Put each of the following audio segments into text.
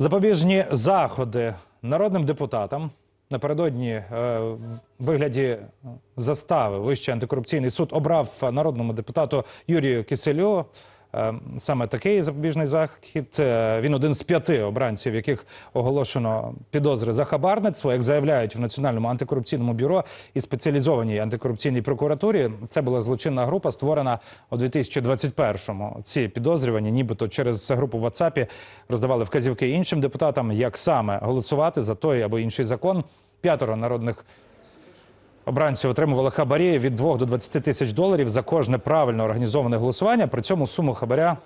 Запобіжні заходи народним депутатам напередодні е, в вигляді застави Вищий антикорупційний суд обрав народному депутату Юрію Киселю. Е, Саме такий запобіжний захід. Е, Він один з п'яти обранців, яких оголошено підозри за хабарництво, як заявляють в Національному антикорупційному бюро і спеціалізованій антикорупційній прокуратурі. Це була злочинна група, створена у 2021-му. Ці підозрювані, нібито через групу в WhatsApp роздавали вказівки іншим депутатам, як саме голосувати за той або інший закон. П'ятеро народних Обранці отримували хабарі від 2 до 20 тисяч доларів за кожне правильно організоване голосування. При цьому сума хабаря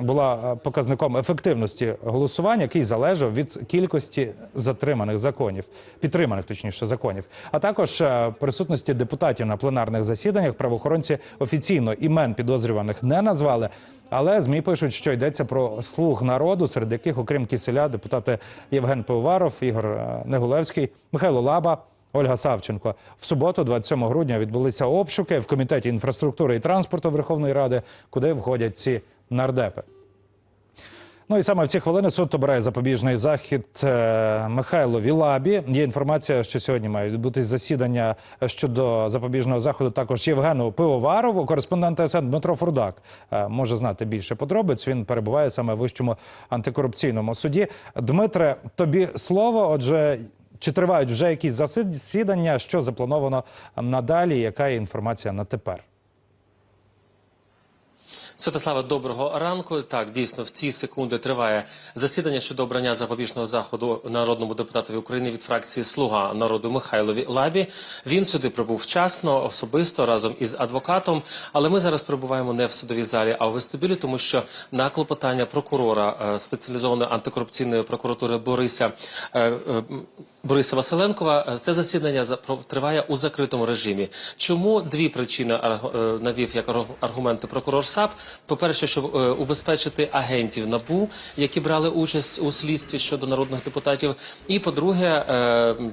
була е, показником ефективності голосування, який залежав від кількості затриманих законів, підтриманих точніше законів, а також е, присутності депутатів на пленарних засіданнях. Правоохоронці офіційно імен підозрюваних не назвали. Але змі пишуть, що йдеться про слуг народу, серед яких, окрім киселя, депутати Євген Пивоваров, Ігор е, Негулевський, Михайло Лаба. Ольга Савченко в суботу, 27 грудня, відбулися обшуки в комітеті інфраструктури і транспорту Верховної Ради, куди входять ці нардепи. Ну і саме в ці хвилини суд обирає запобіжний захід е, Михайлові Лабі. Є інформація, що сьогодні мають відбутись засідання щодо запобіжного заходу. Також Євгену Пивоварову, кореспондент ТСН Дмитро Фурдак е, може знати більше подробиць. Він перебуває саме в вищому антикорупційному суді. Дмитре, тобі слово. Отже, чи тривають вже якісь засідання? Що заплановано надалі? Яка є інформація на тепер? Святослава, доброго ранку. Так, дійсно, в ці секунди триває засідання щодо обрання запобіжного заходу народному депутатові України від фракції Слуга народу Михайлові Лабі. Він сюди прибув вчасно, особисто разом із адвокатом. Але ми зараз перебуваємо не в судовій залі, а у вестибюлі, тому що на клопотання прокурора е, спеціалізованої антикорупційної прокуратури Бориса. Бориса Василенкова е, це засідання за- триває у закритому режимі. Чому дві причини е, навів як аргументи прокурор САП? По-перше, щоб е, убезпечити агентів НАБУ, які брали участь у слідстві щодо народних депутатів. І по-друге,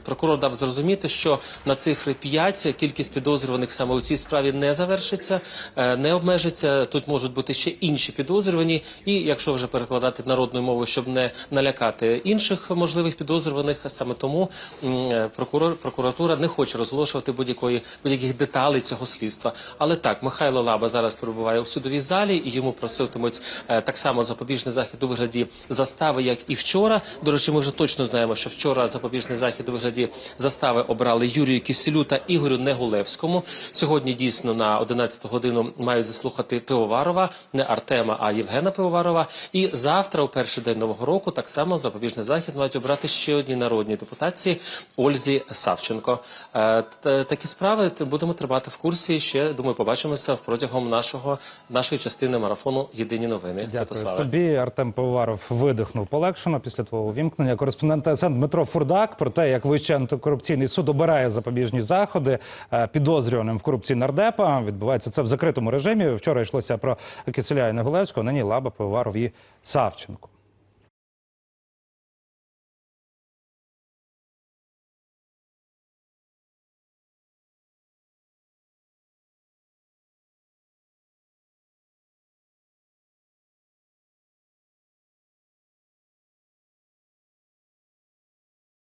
прокурор дав зрозуміти, що на цифри 5 кількість підозрюваних саме у цій справі не завершиться, не обмежиться. Тут можуть бути ще інші підозрювані. І якщо вже перекладати народною мовою, щоб не налякати інших можливих підозрюваних, саме тому м, е, прокурор прокуратура не хоче розголошувати будь-якої будь-яких деталей цього слідства. Але так, Михайло Лаба зараз перебуває у судовій залі, і йому проситимуть е, так само запобіжний захід у вигляді застави, як і вчора. До речі, ми вже точно знаємо, що вчора запобіжний захід у вигляді застави обрали Юрію Кісілю та Ігорю Негулевському. Сьогодні дійсно на 11 годину мають заслухати Пивоварова, не Артема, а Євгена Пивоварова. І завтра, у перший день нового року, так само запобіжний захід мають обрати ще одні народні депутації Ользі Савченко. Е, Такі справи будемо тримати в курсі. Ще думаю, побачимося протягом нашого нашої частини марафону Єдині новини. Дякую. Святославе. Тобі Артем Пивоваров видихнув полегшено після твого увімкнення. Кореспондент ТСН Дмитро Фурдак про те, як Вищий антикорупційний суд обирає запобіжні заходи е, підозрюваним в корупції нардепа. Відбувається це в закритому режимі. Вчора йшлося про Киселя і Негулевського, нині Лаба, Пивоваров і Савченко.